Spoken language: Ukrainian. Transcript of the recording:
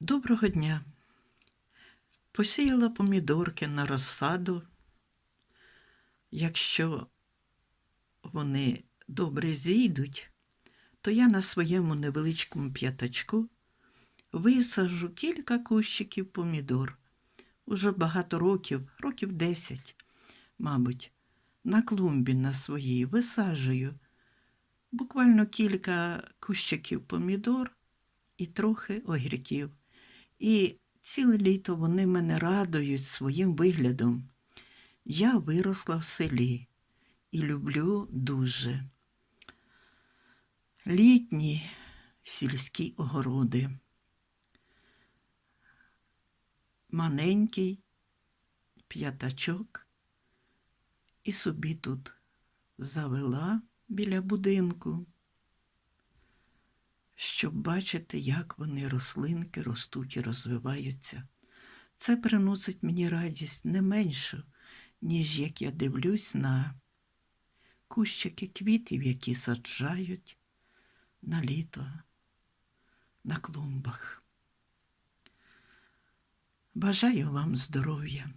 Доброго дня. Посіяла помідорки на розсаду. Якщо вони добре зійдуть, то я на своєму невеличкому п'ятачку висаджу кілька кущиків помідор. Уже багато років, років 10, мабуть, на клумбі на своїй висаджую буквально кілька кущиків помідор і трохи огірків. І ціле літо вони мене радують своїм виглядом. Я виросла в селі і люблю дуже літні сільські огороди. Маленький п'ятачок і собі тут завела біля будинку щоб бачити, як вони рослинки ростуть і розвиваються. Це приносить мені радість не меншу, ніж як я дивлюсь на кущики квітів, які саджають на літо на клумбах. Бажаю вам здоров'я.